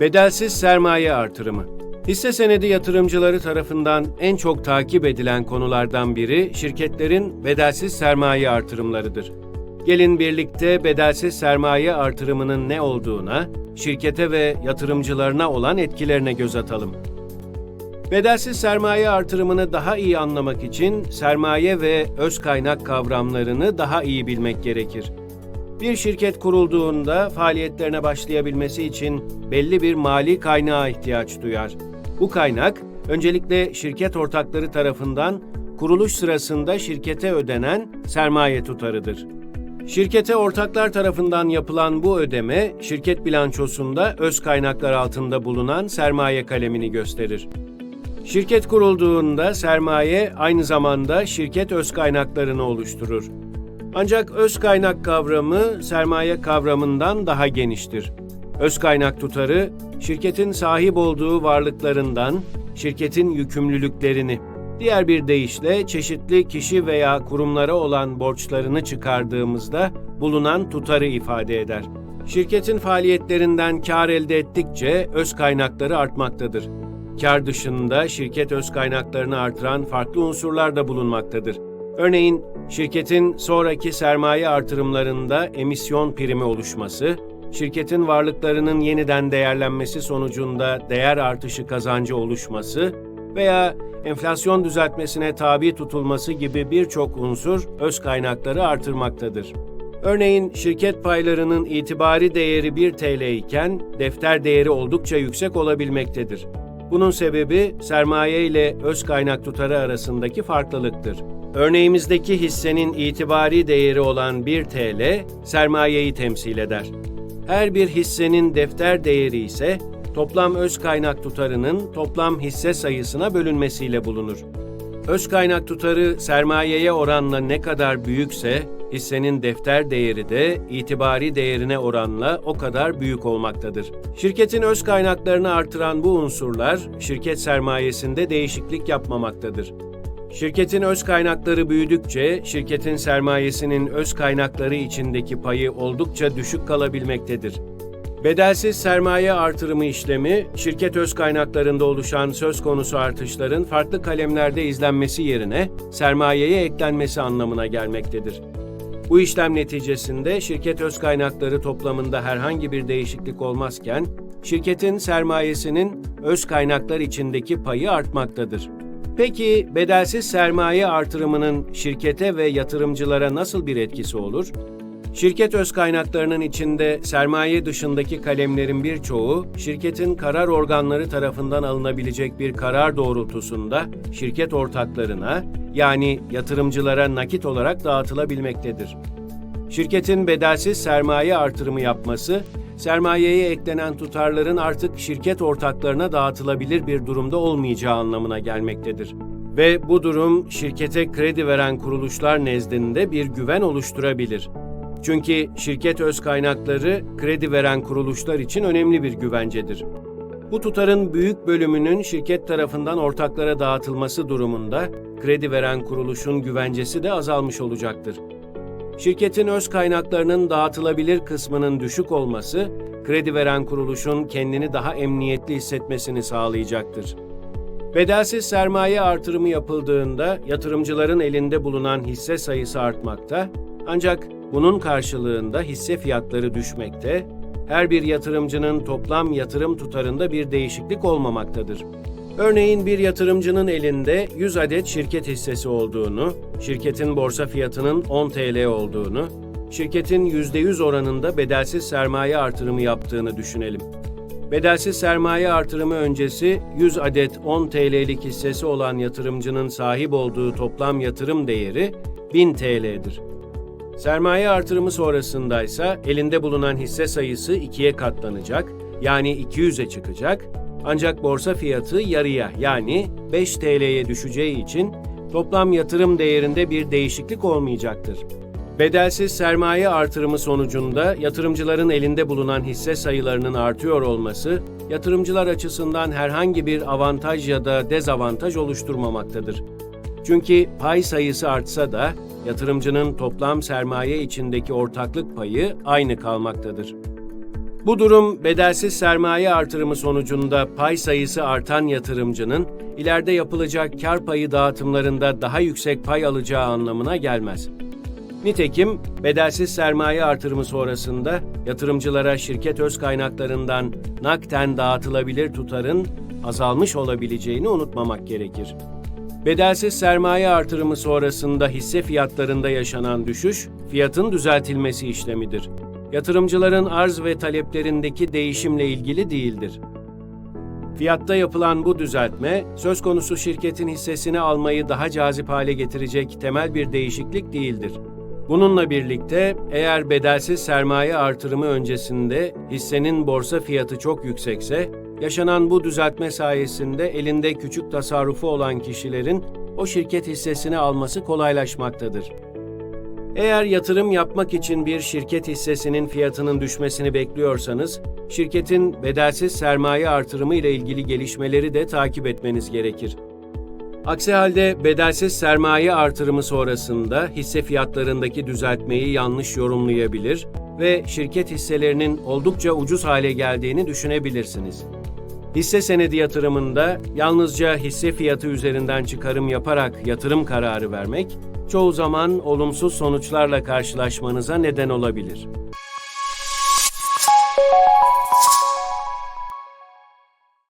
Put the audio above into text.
Bedelsiz sermaye artırımı. Hisse senedi yatırımcıları tarafından en çok takip edilen konulardan biri şirketlerin bedelsiz sermaye artırımlarıdır. Gelin birlikte bedelsiz sermaye artırımının ne olduğuna, şirkete ve yatırımcılarına olan etkilerine göz atalım. Bedelsiz sermaye artırımını daha iyi anlamak için sermaye ve öz kaynak kavramlarını daha iyi bilmek gerekir. Bir şirket kurulduğunda faaliyetlerine başlayabilmesi için belli bir mali kaynağa ihtiyaç duyar. Bu kaynak öncelikle şirket ortakları tarafından kuruluş sırasında şirkete ödenen sermaye tutarıdır. Şirkete ortaklar tarafından yapılan bu ödeme şirket bilançosunda öz kaynaklar altında bulunan sermaye kalemini gösterir. Şirket kurulduğunda sermaye aynı zamanda şirket öz kaynaklarını oluşturur. Ancak öz kaynak kavramı sermaye kavramından daha geniştir. Öz kaynak tutarı şirketin sahip olduğu varlıklarından şirketin yükümlülüklerini, diğer bir deyişle çeşitli kişi veya kurumlara olan borçlarını çıkardığımızda bulunan tutarı ifade eder. Şirketin faaliyetlerinden kar elde ettikçe öz kaynakları artmaktadır. Kar dışında şirket öz kaynaklarını artıran farklı unsurlar da bulunmaktadır. Örneğin şirketin sonraki sermaye artırımlarında emisyon primi oluşması, şirketin varlıklarının yeniden değerlenmesi sonucunda değer artışı kazancı oluşması veya enflasyon düzeltmesine tabi tutulması gibi birçok unsur öz kaynakları artırmaktadır. Örneğin şirket paylarının itibari değeri 1 TL iken defter değeri oldukça yüksek olabilmektedir. Bunun sebebi sermaye ile öz kaynak tutarı arasındaki farklılıktır. Örneğimizdeki hissenin itibari değeri olan 1 TL sermayeyi temsil eder. Her bir hissenin defter değeri ise toplam öz kaynak tutarının toplam hisse sayısına bölünmesiyle bulunur. Öz kaynak tutarı sermayeye oranla ne kadar büyükse hissenin defter değeri de itibari değerine oranla o kadar büyük olmaktadır. Şirketin öz kaynaklarını artıran bu unsurlar şirket sermayesinde değişiklik yapmamaktadır. Şirketin öz kaynakları büyüdükçe şirketin sermayesinin öz kaynakları içindeki payı oldukça düşük kalabilmektedir. Bedelsiz sermaye artırımı işlemi, şirket öz kaynaklarında oluşan söz konusu artışların farklı kalemlerde izlenmesi yerine sermayeye eklenmesi anlamına gelmektedir. Bu işlem neticesinde şirket öz kaynakları toplamında herhangi bir değişiklik olmazken, şirketin sermayesinin öz kaynaklar içindeki payı artmaktadır. Peki bedelsiz sermaye artırımının şirkete ve yatırımcılara nasıl bir etkisi olur? Şirket öz kaynaklarının içinde sermaye dışındaki kalemlerin birçoğu şirketin karar organları tarafından alınabilecek bir karar doğrultusunda şirket ortaklarına yani yatırımcılara nakit olarak dağıtılabilmektedir. Şirketin bedelsiz sermaye artırımı yapması, sermayeye eklenen tutarların artık şirket ortaklarına dağıtılabilir bir durumda olmayacağı anlamına gelmektedir. Ve bu durum şirkete kredi veren kuruluşlar nezdinde bir güven oluşturabilir. Çünkü şirket öz kaynakları kredi veren kuruluşlar için önemli bir güvencedir. Bu tutarın büyük bölümünün şirket tarafından ortaklara dağıtılması durumunda kredi veren kuruluşun güvencesi de azalmış olacaktır. Şirketin öz kaynaklarının dağıtılabilir kısmının düşük olması, kredi veren kuruluşun kendini daha emniyetli hissetmesini sağlayacaktır. Bedelsiz sermaye artırımı yapıldığında yatırımcıların elinde bulunan hisse sayısı artmakta, ancak bunun karşılığında hisse fiyatları düşmekte, her bir yatırımcının toplam yatırım tutarında bir değişiklik olmamaktadır. Örneğin bir yatırımcının elinde 100 adet şirket hissesi olduğunu, şirketin borsa fiyatının 10 TL olduğunu, şirketin %100 oranında bedelsiz sermaye artırımı yaptığını düşünelim. Bedelsiz sermaye artırımı öncesi 100 adet 10 TL'lik hissesi olan yatırımcının sahip olduğu toplam yatırım değeri 1000 TL'dir. Sermaye artırımı sonrasında ise elinde bulunan hisse sayısı ikiye katlanacak, yani 200'e çıkacak. Ancak borsa fiyatı yarıya yani 5 TL'ye düşeceği için toplam yatırım değerinde bir değişiklik olmayacaktır. Bedelsiz sermaye artırımı sonucunda yatırımcıların elinde bulunan hisse sayılarının artıyor olması, yatırımcılar açısından herhangi bir avantaj ya da dezavantaj oluşturmamaktadır. Çünkü pay sayısı artsa da yatırımcının toplam sermaye içindeki ortaklık payı aynı kalmaktadır. Bu durum bedelsiz sermaye artırımı sonucunda pay sayısı artan yatırımcının ileride yapılacak kar payı dağıtımlarında daha yüksek pay alacağı anlamına gelmez. Nitekim bedelsiz sermaye artırımı sonrasında yatırımcılara şirket öz kaynaklarından nakden dağıtılabilir tutarın azalmış olabileceğini unutmamak gerekir. Bedelsiz sermaye artırımı sonrasında hisse fiyatlarında yaşanan düşüş, fiyatın düzeltilmesi işlemidir. Yatırımcıların arz ve taleplerindeki değişimle ilgili değildir. Fiyatta yapılan bu düzeltme, söz konusu şirketin hissesini almayı daha cazip hale getirecek temel bir değişiklik değildir. Bununla birlikte eğer bedelsiz sermaye artırımı öncesinde hissenin borsa fiyatı çok yüksekse, yaşanan bu düzeltme sayesinde elinde küçük tasarrufu olan kişilerin o şirket hissesini alması kolaylaşmaktadır. Eğer yatırım yapmak için bir şirket hissesinin fiyatının düşmesini bekliyorsanız, şirketin bedelsiz sermaye artırımı ile ilgili gelişmeleri de takip etmeniz gerekir. Aksi halde bedelsiz sermaye artırımı sonrasında hisse fiyatlarındaki düzeltmeyi yanlış yorumlayabilir ve şirket hisselerinin oldukça ucuz hale geldiğini düşünebilirsiniz. Hisse senedi yatırımında yalnızca hisse fiyatı üzerinden çıkarım yaparak yatırım kararı vermek çoğu zaman olumsuz sonuçlarla karşılaşmanıza neden olabilir.